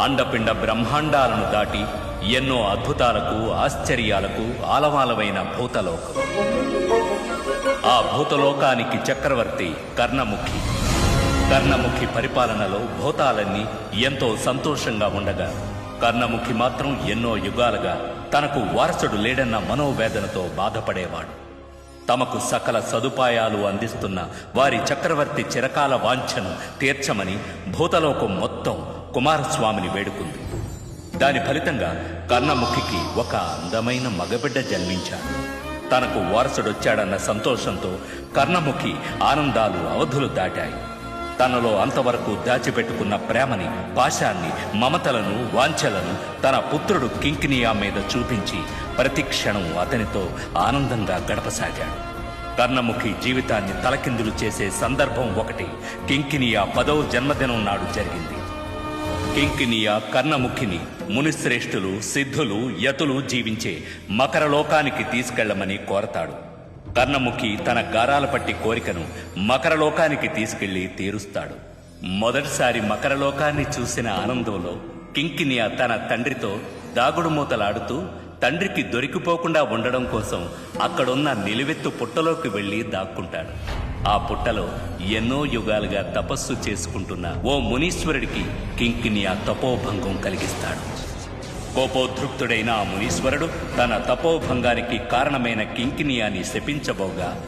అండపిండ బ్రహ్మాండాలను దాటి ఎన్నో అద్భుతాలకు ఆశ్చర్యాలకు ఆలవాలమైన భూతలోకం. ఆ భూతలోకానికి చక్రవర్తి కర్ణముఖి. కర్ణముఖి పరిపాలనలో భూతాలన్నీ ఎంతో సంతోషంగా ఉండగా కర్ణముఖి మాత్రం ఎన్నో యుగాలుగా తనకు వారసుడు లేడన్న మనోవేదనతో బాధపడేవాడు. తమకు సకల సదుపాయాలు అందిస్తున్న వారి చక్రవర్తి చిరకాల వాంఛను తీర్చమని భూతలోకం మొత్తం కుమారస్వామిని వేడుకుంది. దాని ఫలితంగా కర్ణముఖికి ఒక అందమైన మగబిడ్డ జన్మించాడు. తనకు వారసుడొచ్చాడన్న సంతోషంతో కర్ణముఖి ఆనందాలు అవధులు దాటాయి. తనలో అంతవరకు దాచిపెట్టుకున్న ప్రేమని పాశాన్ని మమతలను వాంఛలను తన పుత్రుడు కింకినియా మీద చూపించి ప్రతి క్షణం అతనితో ఆనందంగా గడపసాగాడు. కర్ణముఖి జీవితాన్ని తలకిందులు చేసే సందర్భం ఒకటి కింకినియా పదవ జన్మదినం నాడు జరిగింది. కింకినీయ కర్ణముఖిని మునిశ్రేష్ఠులు సిద్ధులు యతులు జీవించే మకరలోకానికి తీసుకెళ్ళమని కోరతాడు. కర్ణముఖి తన గారాల పట్టి కోరికను మకరలోకానికి తీసుకెళ్ళి తీరుస్తాడు. మొదటిసారి మకరలోకాన్ని చూసిన ఆనందంలో కింకినియా తన తండ్రితో దాగుడు మూతలాడుతూ తండ్రికి దొరికిపోకుండా ఉండడం కోసం అక్కడున్న నిలువెత్తు పుట్టలోకి వెళ్ళి దాక్కుంటాడు. ఆ పుట్టలో ఎన్నో యుగాలుగా తపస్సు చేసుకుంటున్న ఓ మునీశ్వరుడికి కింకినియా తపోభంగం కలిగిస్తాడు. కోపోద్రుక్తుడైన ఆ మునీశ్వరుడు తన తపోభంగానికి కారణమైన కింకినియాని శపించబోగా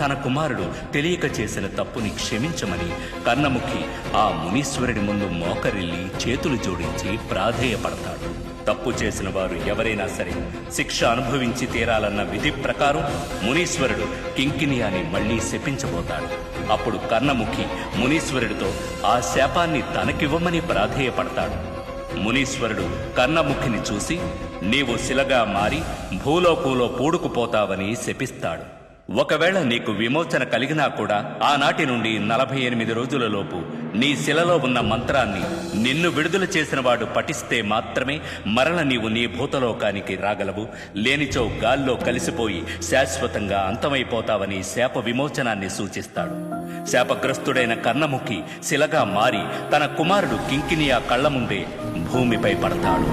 తన కుమారుడు తెలియక చేసిన తప్పుని క్షమించమని కన్నముఖి ఆ మునీశ్వరుడి ముందు మోకరిల్లి చేతులు జోడించి ప్రాధేయపడతాడు. తప్పు చేసిన వారు ఎవరైనా సరే శిక్ష అనుభవించి తీరాలన్న విధి ప్రకారం మునీశ్వరుడు కింకినియాని మళ్ళీ శపించబోతాడు. అప్పుడు కర్ణముఖి మునీశ్వరుడితో ఆ శాపాన్ని తనకివ్వమని ప్రాధేయపడతాడు. మునీశ్వరుడు కర్ణముఖిని చూసి నీవు శిలగా మారి భూలోకంలో పూడుకుపోతావని శపిస్తాడు. ఒకవేళ నీకు విమోచన కలిగినా కూడా ఆనాటి నుండి నలభై ఎనిమిది రోజులలోపు నీ శిలలో ఉన్న మంత్రాన్ని నిన్ను విడుదల చేసిన వాడు పఠిస్తే మాత్రమే మరల నీవు నీ భూతలోకానికి రాగలవు. లేనిచో గాల్లో కలిసిపోయి శాశ్వతంగా అంతమైపోతావని శాప విమోచనాన్ని సూచిస్తాడు. శాపగ్రస్తుడైన కర్ణముఖి శిలగా మారి తన కుమారుడు కింకినియా కళ్ళ ముందే భూమిపై పడతాడు.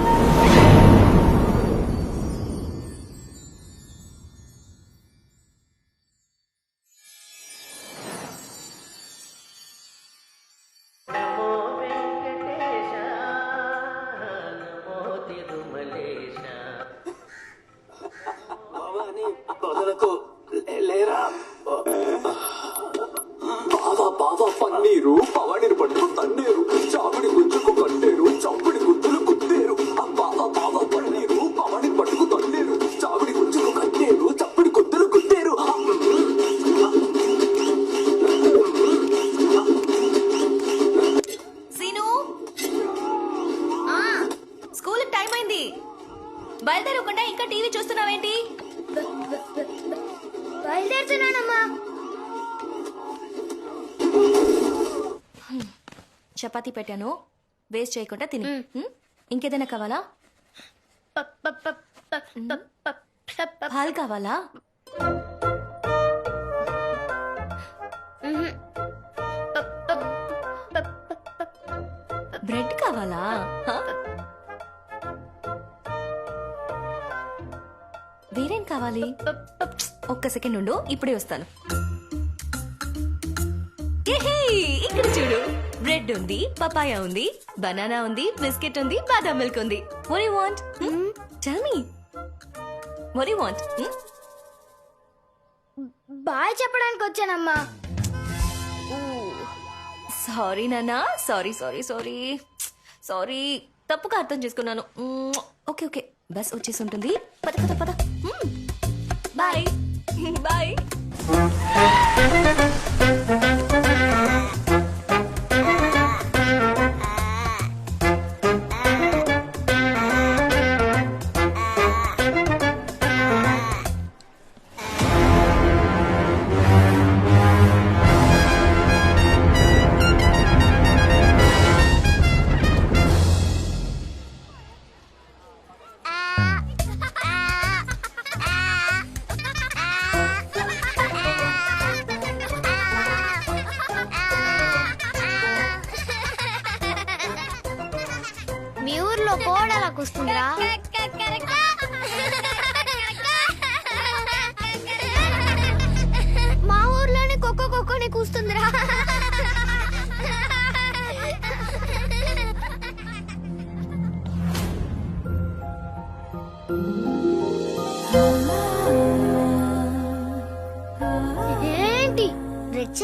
టీవీ చూస్తున్నావేంటి బయలుదేరుతున్నానమ్మా చపాతీ పెట్టాను వేస్ట్ చేయకుండా తిని హ్మ్? ఇంకేదైనా కావాలా పాలు కావాలా బ్రెడ్ కావాలా హ? కావాలి? ఒక్క సెకండ్ ఉండు ఇప్పుడే వస్తాను. ఇక్కడ చూడు. బ్రెడ్ ఉంది పపాయ ఉంది బనానా ఉంది బిస్కెట్ ఉంది బాదాం మిల్క్ ఉంది. What do you want? Tell me what do you want? Hmm? Bye చెప్పడానికి వచ్చానమ్మా. సారీ నానా సారీ సారీ సారీ సారీ తప్పుగా అర్థం చేసుకున్నాను. ఓకే ఓకే బస్ వచ్చేసి ఉంటుంది. పద పద పద. మ్మ్. బాయ్ కోడలకు కూస్తుందిరా మా ఊర్లోనే కుక్క కుక్కని కూస్తుందిరా. you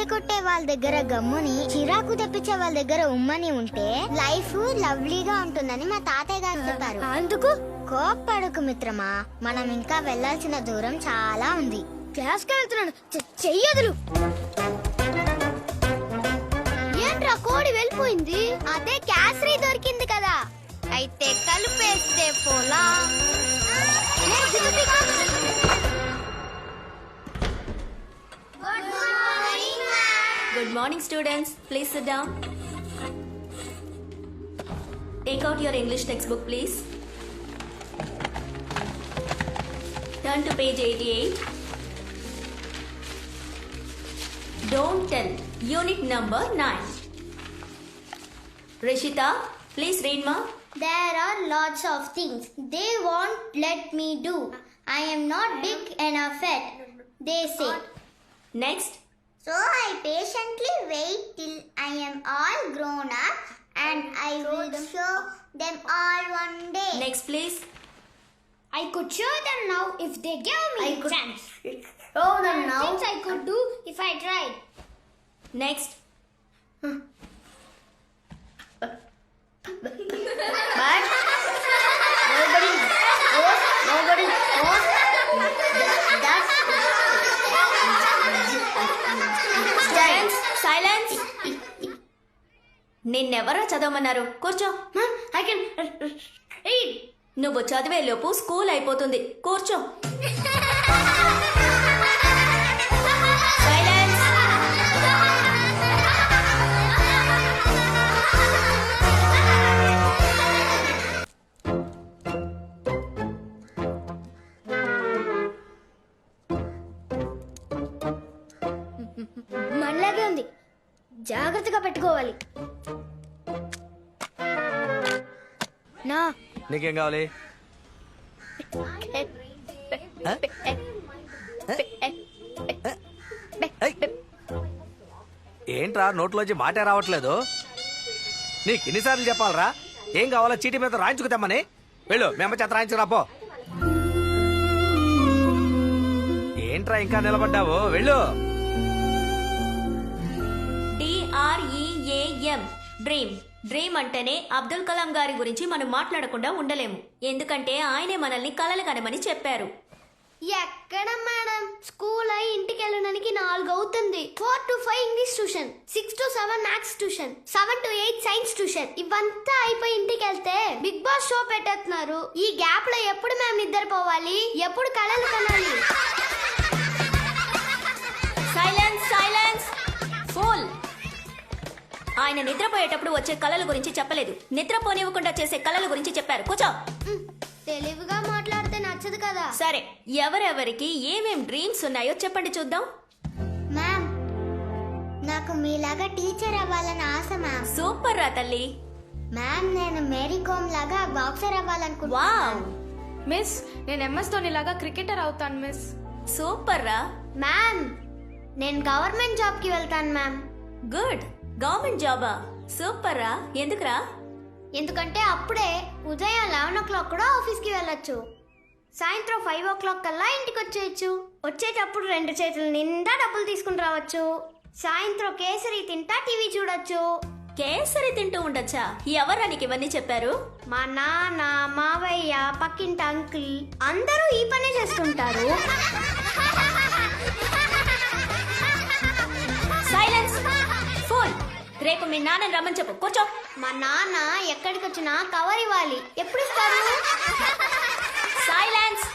రెచ్చగొట్టే వాళ్ళ దగ్గర గమ్ముని చిరాకు తెప్పించే వాళ్ళ దగ్గర ఉమ్మని ఉంటే లైఫ్ లవ్లీగా ఉంటుందని మా తాతయ్య గారు చెప్పారు. అందుకు కోప్పడుకు మిత్రమా మనం ఇంకా వెళ్ళాల్సిన దూరం చాలా ఉంది. క్లాస్కి వెళ్తున్నాను చెయ్యదులు ఏంట్రా కోడి వెళ్ళిపోయింది? అదే క్యాసరీ దొరికింది కదా. అయితే కలిపేస్తే పోలా? Good morning, students. Please sit down. Take out your English textbook, please. Turn to page 88. Don't tell. Unit number 9. Rishita, please read, ma. There are lots of things they won't let me do. I am not big enough yet, they say. Next, so I patiently wait till I am all grown up and I will show them all one day. Next, please. I could show them now if they give me I a chance. Show them now. Things I could do if I tried. Next. but nobody knows. Nobody knows. That's that's. Silence నిన్నెవరో చదవమన్నారు. కూర్చో. I can read. నువ్వు చదివే లోపు school అయిపోతుంది. కూర్చో. మనలాగే ఉంది. జాగ్రత్తగా పెట్టుకోవాలి. నా. నీకేం కావాలి? ఏంట్రా నోట్లోంచి మాటే రావట్లేదు? నీకు ఎన్నిసార్లు చెప్పాలరా? ఏం కావాలో చీటీ మీద రాయించుకుతామని వెళ్ళు మేము చేత రాయించుకురా పో. ఏంట్రా ఇంకా నిలబడ్డావు? వెళ్ళు. డిఆర్ఈఏఎం డ్రీమ్. డ్రీమ్ అంటేనే అబ్దుల్ కలాం గారి గురించి మనం మాట్లాడకుండా ఉండలేము. ఎందుకంటే ఆయనే మనల్ని కలలు కనమని చెప్పారు. ఎక్కడ మేడం? స్కూల్ అయి ఇంటికి వెళ్ళడానికి నాలుగు అవుతుంది four to five English tuition six to seven maths tuition seven to eight science tuition. ఇవంతా అయిపోయి ఇంటికి వెళ్తే బిగ్ బాస్ షో పెట్టేస్తున్నారు. ఈ గ్యాప్లో ఎప్పుడు మేము నిద్రపోవాలి? ఎప్పుడు కళలు కనాలి? ఆయన నిద్రపోయేటప్పుడు వచ్చే కళల గురించి చెప్పలేదు. నిద్రపోనివ్వకుండా చేసే కళల గురించి చెప్పారు. కూర్చో. తెలివిగా మాట్లాడితే నచ్చదు కదా. సరే ఎవరెవరికి ఏమేం డ్రీమ్స్ ఉన్నాయో చెప్పండి చూద్దాం. మ్యామ్ నాకు మీలాగా టీచర్ అవ్వాలని ఆశ మ్యామ్ సూపర్ రా తల్లి. మ్యామ్ నేను మేరీ కోమ్ లాగా బాక్సర్ అవ్వాలనుకుంటున్నాను. వావ్. మిస్ నేను ఎంఎస్ ధోని లాగా క్రికెటర్ అవుతాను మిస్ సూపర్ రా. మ్యామ్ నేను గవర్నమెంట్ జాబ్కి వెళ్తాను మ్యామ్ గుడ్ గవర్నమెంట్ జాబా? సూపర్ రా. ఎందుకురా? ఎందుకంటే అప్పుడే ఉదయం లెవెన్ ఓ క్లాక్ కూడా ఆఫీస్కి వెళ్ళొచ్చు. సాయంత్రం ఫైవ్ ఓ క్లాక్ కల్లా ఇంటికి వచ్చేయచ్చు. వచ్చేటప్పుడు రెండు చేతుల నిండా డబ్బులు తీసుకుని రావచ్చు. సాయంత్రం కేసరి తింటా టీవీ చూడొచ్చు. కేసరి తింటూ ఉండొచ్చా? ఎవరా నీకు ఇవన్నీ చెప్పారు? మా నాన్న మావయ్య పక్కింటి అంకుల్ అందరూ ఈ పనే చేస్తుంటారు. రేపు మీ నాన్నని రమ్మని చెప్పు. కూర్చో. మా నాన్న ఎక్కడికి వచ్చినా కవర్ ఇవ్వాలి ఎప్పుడు ఇస్తారు? సైలెన్స్